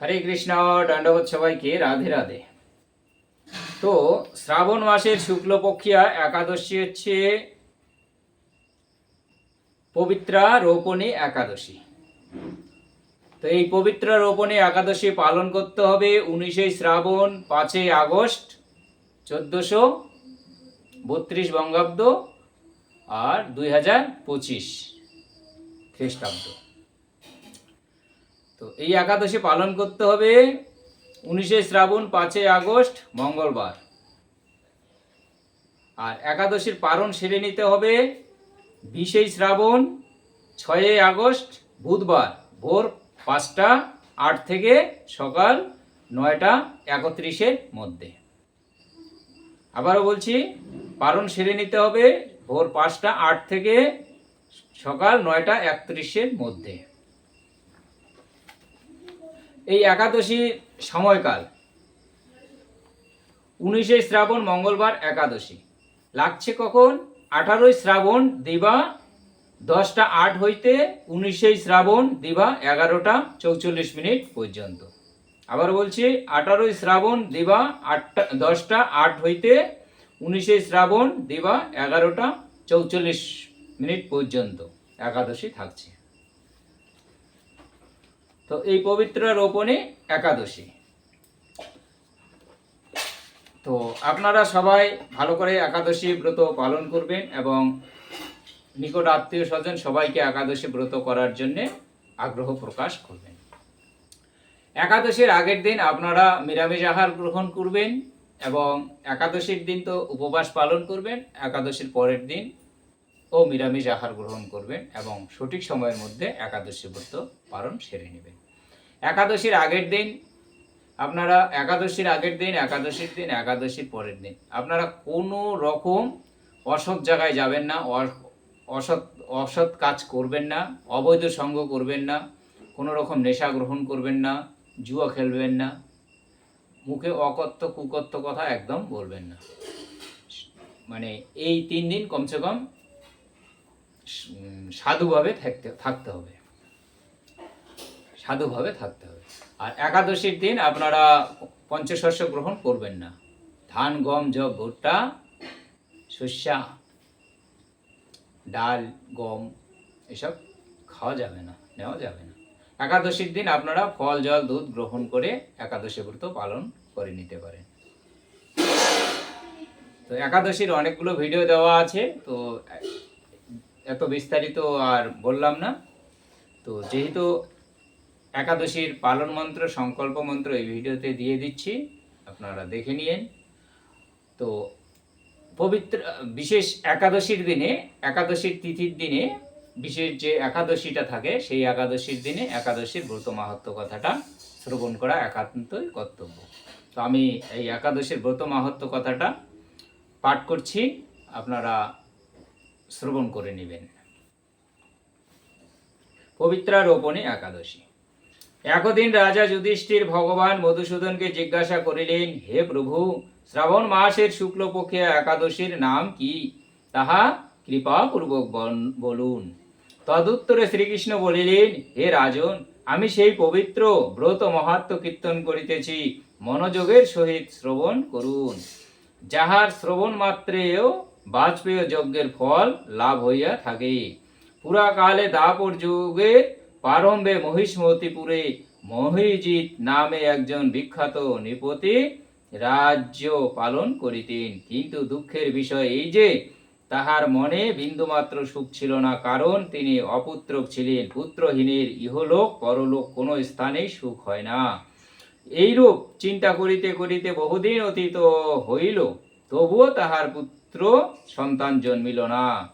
হরে কৃষ্ণ দণ্ডবোধ সবাইকে রাধে রাধে। তো শ্রাবণ মাসের শুক্লপক্ষিয়া একাদশী হচ্ছে পবিত্রা রোপণী একাদশী। তো এই পবিত্র রোপণী একাদশী পালন করতে হবে উনিশে শ্রাবণ, পাঁচই আগস্ট, চোদ্দোশো বত্রিশ বঙ্গাব্দ আর দুই হাজার পঁচিশ খ্রিস্টাব্দ। তো এই একাদশী পালন করতে হবে উনিশে শ্রাবণ পাঁচই আগস্ট, মঙ্গলবার। আর একাদশীর পালন সেরে নিতে হবে বিশেই শ্রাবণ ছয়ই আগস্ট, বুধবার। ভোর পাঁচটা, আট থেকে সকাল নয়টা একত্রিশের মধ্যে। আবারও বলছি, পালন সেরে নিতে হবে ভোর পাঁচটা, আট থেকে সকাল নয়টা একত্রিশের মধ্যে। এই একাদশীর সময়কাল। উনিশে শ্রাবণ মঙ্গলবার একাদশী। লাগছে কখন? আঠারোই শ্রাবণ দিবা দশটা আট হইতে উনিশে শ্রাবণ দিবা এগারোটা চৌচল্লিশ মিনিট পর্যন্ত। আবার বলছি, আঠারোই শ্রাবণ দিবা আটটা, দশটা আট হইতে উনিশে শ্রাবণ দিবা এগারোটা চৌচল্লিশ মিনিট পর্যন্ত। একাদশী থাকছে। তো এই পবিত্র রোপণে একাদশী। তো আপনারা সবাই ভালো করে একাদশী ব্রত পালন করবেন এবং নিকট আত্মীয় স্বজন সবাইকে একাদশী ব্রত করার জন্যে আগ্রহ প্রকাশ করবেন। একাদশীর আগের দিন আপনারা নিরামিষ আহার গ্রহণ করবেন এবং একাদশীর দিন তো উপবাস পালন করবেন, একাদশীর পরের দিন ও নিরামিষ আহার গ্রহণ করবেন এবং সঠিক সময়ের মধ্যে একাদশী ব্রত পালন সেরে নেবেন। একাদশীর আগের দিন, আপনারা একাদশীর আগের দিন, একাদশীর দিন, একাদশীর পরের দিন, আপনারা কোনো রকম অসৎ জায়গায় যাবেন না অসৎ অসৎ কাজ করবেন না, অবৈধ সঙ্গ করবেন না, কোনো রকম নেশা গ্রহণ করবেন না, জুয়া খেলবেন না, মুখে অকথ্য, কুকথ্য কথা একদম বলবেন না। মানে এই তিন দিন কমসে কম সাধুভাবে থাকতে থাকতে হবে। সাধুভাবে থাকতে হবে। আর একাদশীর দিন আপনারা পঞ্চশস্য গ্রহণ করবেন না। ধান, গম জব ভুট্টা, শস্যা, ডাল, গম, এসব খাওয়া যাবে না, নেওয়া যাবে না। একাদশীর দিন আপনারা ফল, জল, দুধ গ্রহণ করে একাদশী ব্রত পালন করে নিতে পারেন। তো একাদশীর অনেকগুলো ভিডিও দেওয়া আছে, তো এত বিস্তারিত আর বললাম না। তো যেহেতু একাদশীর পালন মন্ত্র, সংকল্প মন্ত্র এই ভিডিওতে দিয়ে দিচ্ছি, আপনারা দেখে নিয়েন। তো পবিত্র, বিশেষ একাদশীর দিনে, একাদশীর তিথির দিনে বিশেষ যে একাদশীটা থাকে, সেই একাদশীর দিনে একাদশীর ব্রত মাহাত্ম কথাটা শ্রবণ করা একান্তই কর্তব্য। তো আমি এই একাদশীর ব্রত মাহাত্ম কথাটা পাঠ করছি। আপনারা শ্রবণ করে নেবেন। পবিত্রা রোপণী একাদশী। একদিন রাজা যুধিষ্ঠির ভগবান মধুসূদনকে জিজ্ঞাসা করিলেন, হে প্রভু, শ্রাবণ মাসের শুক্লপক্ষে একাদশীর নাম কি? তাহা কৃপাপূর্বক বলুন। তদুত্তরে শ্রীকৃষ্ণ বলিলেন, হে রাজন, আমি সেই পবিত্র ব্রত মহাত্ম কীর্তন করিতেছি, মনোযোগের সহিত শ্রবণ করুন। যাহার শ্রবণ মাত্রেও বাজপেয় যজ্ঞের ফল লাভ হইয়া থাকে। পুরাকালে দাপর যুগে প্রারম্ভে মহিষ্মতিপুরে মহিজিৎ নামে একজন বিখ্যাত নৃপতি রাজ্য পালন করিতেন। কিন্তু দুঃখের বিষয় এই যে, তাহার মনে বিন্দুমাত্র সুখ ছিল না, কারণ তিনি অপুত্রক ছিলেন। পুত্রহীনের ইহলোক, পরলোক কোনো স্থানেই সুখ হয় না। এইরূপ চিন্তা করিতে করিতে বহুদিন অতীত হইল, তবুও তাহার পুত্র সন্তান জন্মিল না।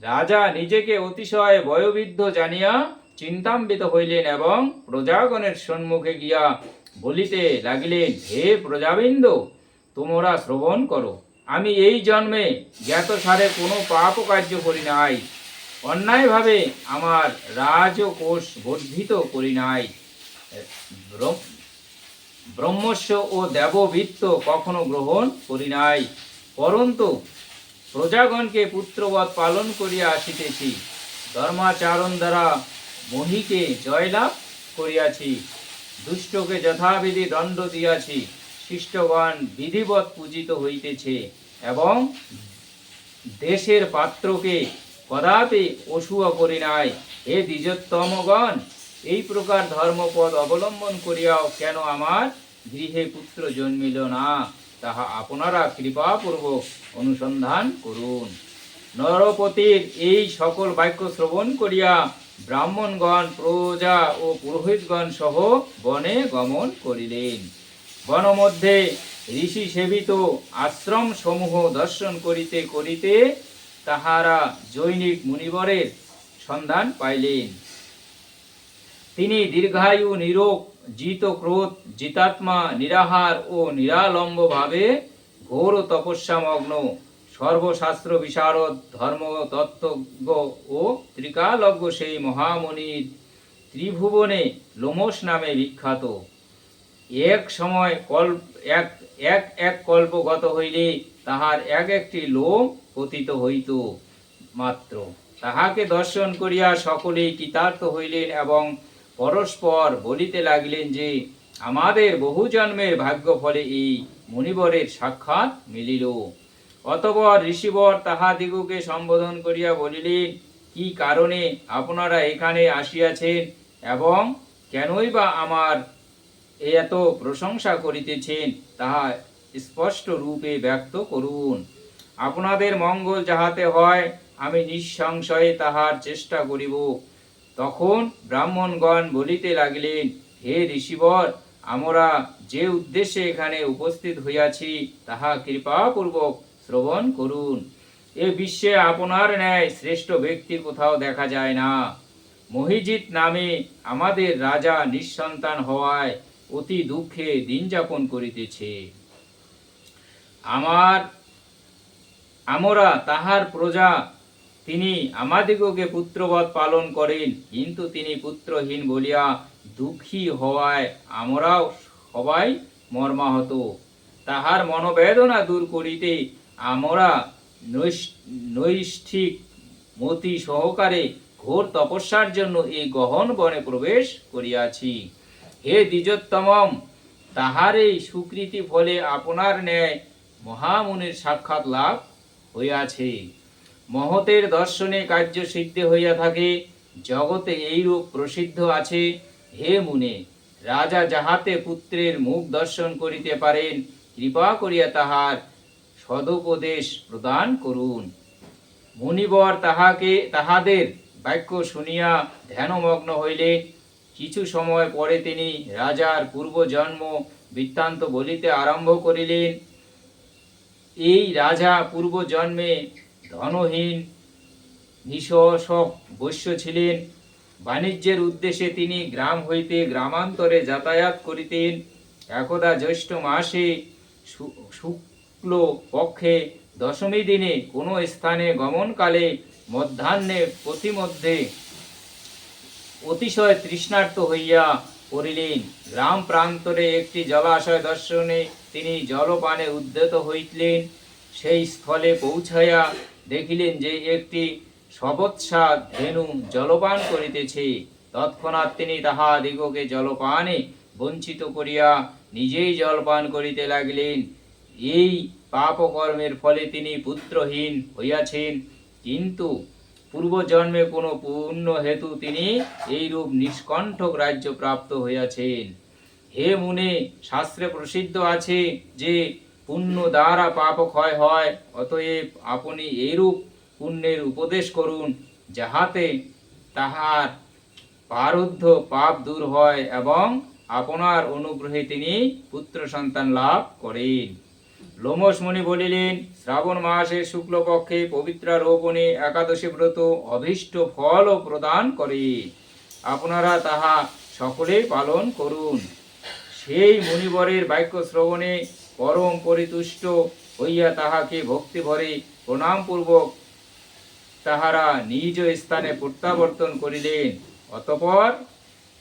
রাজা নিজেকে অতিশয় বয়োবৃদ্ধ জানিয়া চিন্তাম্বিত হইলেন এবং প্রজাগণের সম্মুখে গিয়া বলিতে লাগিলেন, হে প্রজাবৃন্দ, তোমরা শ্রবণ করো। আমি এই জন্মে জ্ঞাত সারে কোনো পাপ কার্য করি নাই। অন্যায়ভাবে আমার রাজকোষ বর্ধিত করি নাই। ব্রহ্ম- ব্রহ্মস্য ও দেববৃত্ত কখনো গ্রহণ করি নাই। পরন্তু প্রজাগণকে পুত্রবৎ পালন করিয়া আসিতেছি। ধর্মাচারণ দ্বারা মহিকে জয়লাভ করিয়াছি। দুষ্টকে যথাবিধি দণ্ড দিয়াছি। শিষ্টগণ বিধিবৎ পূজিত হইতেছে এবং দেশের পাত্রকে কদাপি অসুয়া করি নাই। হে দ্বিজোত্তমগণ, এই প্রকার ধর্মপদ অবলম্বন করিয়াও কেন আমার গৃহে পুত্র জন্মিল না? তাহা আপনারা কৃপাপূর্বক অনুসন্ধান করুন। নরপতির এই সকল বাক্য শ্রবণ করিয়া ব্রাহ্মণগণ, প্রজা ও পুরোহিতগণ সহ বনে গমন করিলেন। বনমধ্যে ঋষি সেবিত আশ্রম সমূহ দর্শন করিতে করিতে তাহারা জৈনিক মুনিবরের সন্ধান পাইলেন। তিনি দীর্ঘায়ু, নিরোগ জিত ক্রোধ, জিতাত্মা, নিরাহার ও নিরালম্ব ভাবে ঘোর তপস্যামগ্ন, সর্বশাস্ত্র বিশারদ ধর্ম তত্ত্বজ্ঞ ও ত্রিকালজ্ঞ সেই মহামণির ত্রিভুবনে লোমস নামে বিখ্যাত। এক সময় কল্প, এক এক এক কল্প গত হইলে তাহার এক একটি লোম পতিত হইত মাত্র। তাহাকে দর্শন করিয়া সকলেই কৃতার্থ হইলেন এবং পরস্পর বলিতে লাগিলেন যে, আমাদের বহু জন্মের ভাগ্য ফলে এই মুনিবরের সাক্ষাৎ মিলিল। অতপর ঋষিবর তাহাদিগকে সম্বোধন করিয়া বলিলেন, কি কারণে আপনারা এখানে আসিয়াছেন এবং কেনই বা আমার এত প্রশংসা করিতেছেন তাহা স্পষ্ট রূপে ব্যক্ত করুন। আপনাদের মঙ্গল যাহাতে হয়, আমি নিঃসংশয়ে তাহার চেষ্টা করিব। তখন ব্রাহ্মণগণ বলিতে লাগিলেন, হে ঋষিবর, আমরা যে উদ্দেশ্যে এখানে উপস্থিত হইয়াছি, তাহা কৃপাপূর্বক শ্রবণ করুন। এ বিশ্বে আপনার ন্যায় শ্রেষ্ঠ ব্যক্তির কোথাও দেখা যায় না। মহিজিৎ নামে আমাদের রাজা নিঃসন্তান হওয়ায় অতি দুঃখে দিন যাপন করিতেছে। আমার, আমরা তাহার প্রজা তিনি আমাদিগকে পুত্রবৎ পালন করেন। কিন্তু তিনি পুত্রহীন বলিয়া দুঃখী হওয়ায় আমরাও সবাই মর্মাহত। তাহার মনোবেদনা দূর করিতে আমরা নৈষ্ঠিক মতি সহকারে ঘোর তপস্যার জন্য এই গহন বনে প্রবেশ করিয়াছি। হে দ্বিজোত্তমম তাহার এই সুকৃতি ফলে আপনার ন্যায় মহামুনির সাক্ষাৎ লাভ হইয়াছে। মহতের দর্শনে কার্য সিদ্ধি হইয়া থাকে। জগতে এইরূপ প্রসিদ্ধ আছে। হে মুনে, রাজা যাহাতে পুত্রের মুখ দর্শন করিতে পারেন, কৃপা করিয়া তাহার সদুপদেশ প্রদান করুন। মুনিবর তাহাকে তাহাদের বাক্য শুনিয়া ধ্যানমগ্ন হইলেন কিছু সময় পরে তিনি রাজার পূর্বজন্ম বৃত্তান্ত বলিতে আরম্ভ করিলেন। এই রাজা পূর্বজন্মে ধনহীন নিঃসক বৈশ্য ছিলেন। বাণিজ্যের উদ্দেশ্যে তিনি গ্রাম হইতে গ্রামান্তরে যাতায়াত করিতেন। একদা জ্যৈষ্ঠ মাসে শুক্ল পক্ষে দশমী দিনে কোনো স্থানে গমনকালে মধ্যাহ্নে প্রতিমধ্যে অতিশয় তৃষ্ণার্ত হইয়া পড়িলেন। গ্রাম প্রান্তরে একটি জলাশয় দর্শনে তিনি জলপানে উদ্যত হইলেন। সেই স্থলে পৌঁছাইয়া দেখিলেন যে একটি সবৎসা ধেনু জলপান করিতেছে। তৎক্ষণাৎ তিনি তাহা দিগকে জলপানে বঞ্চিত করিয়া নিজেই জলপান করিতে লাগিলেন। এই পাপকর্মের ফলে তিনি পুত্রহীন হইয়াছেন। কিন্তু পূর্বজন্মে কোনো পূর্ণ হেতু তিনি এইরূপ নিষ্কণ্ঠক রাজ্য প্রাপ্ত হইয়াছেন। হে মুনে, শাস্ত্রে প্রসিদ্ধ আছে যে পুণ্য দ্বারা পাপ ক্ষয় হয়, অতএব আপনি এইরূপ পুণ্যের উপদেশ করুন, যাহাতে তাহার পারুদ্ধ পাপ দূর হয় এবং আপনার অনুগ্রহে তিনি পুত্র সন্তান লাভ করেন। লোমস মুনি বলিলেন, শ্রাবণ মাসের শুক্লপক্ষে পবিত্র রোপণে একাদশী ব্রত অভীষ্ট ফল প্রদান করে। আপনারা তাহা সকলেই পালন করুন। সেই মুনিবরের বাক্য শ্রবণে পরম পরিতুষ্ট হইয়া তাহাকে ভক্তি ভরে প্রণামপূর্বক তাহারা নিজ স্থানে প্রত্যাবর্তন করিলেন। অতপর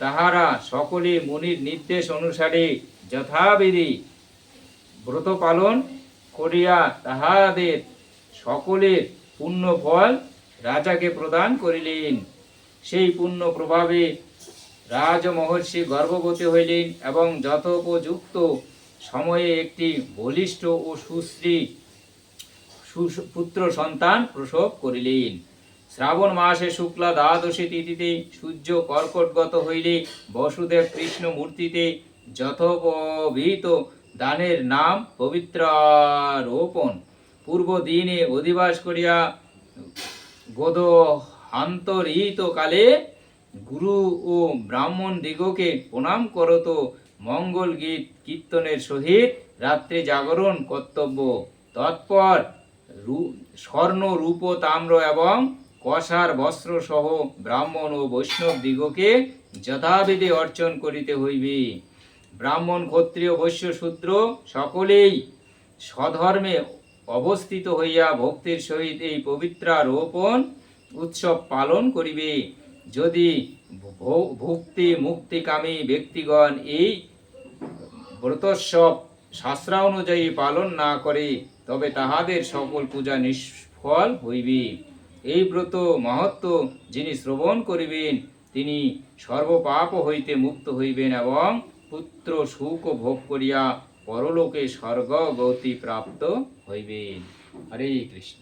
তাহারা সকলে মুনির নির্দেশ অনুসারে যথাবিধি ব্রত পালন করিয়া তাহাদের সকলের পুণ্য ফল রাজাকে প্রদান করিলেন। সেই পুণ্য প্রভাবে রাজ মহর্ষি গর্ভবতী হইলেন এবং যথোপযুক্ত সময়ে একটি বলিষ্ঠ ও সুশ্রী সু- পুত্র সন্তান প্রসব করিলেন। শ্রাবণ মাসে শুক্লা দ্বাদশী তিথিতে সূর্য কর্কটগত হইলে বসুদেব কৃষ্ণ মূর্তিতে যথোপবিহিত দানের নাম পবিত্রারোপণ। পূর্ব দিনে অধিবাস করিয়া গোদ হান্তরিত কালে গুরু ও ব্রাহ্মণ দিগকে প্রণাম করত মঙ্গল গীত কীর্তনের সহিত রাত্রে জাগরণ কর্তব্য। তৎপর স্বর্ণ, রূপ, তাম্র এবং কষার বস্ত্র সহ ব্রাহ্মণ ও বৈষ্ণব দিগকে যথাবিধি অর্চন করিতে হইবে। ব্রাহ্মণ, ক্ষত্রিয়, বৈশ্য, শূদ্র সকলেই স্বধর্মে অবস্থিত হইয়া ভক্তির সহিত এই পবিত্রারোপণ উৎসব পালন করিবে। যদি ভক্তি, মুক্তিকামী ব্যক্তিগণ এই ব্রতোৎসব শাস্ত্রানুযায়ী পালন না করে তবে তাহাদের সকল পূজা নিষ্ফল হইবে। এই ব্রত মহত্ব যিনি শ্রবণ করিবেন, তিনি সর্বপাপ হইতে মুক্ত হইবেন এবং পুত্র সুখ ভোগ করিয়া পরলোকে স্বর্গ গতি প্রাপ্ত হইবেন। হরে কৃষ্ণ।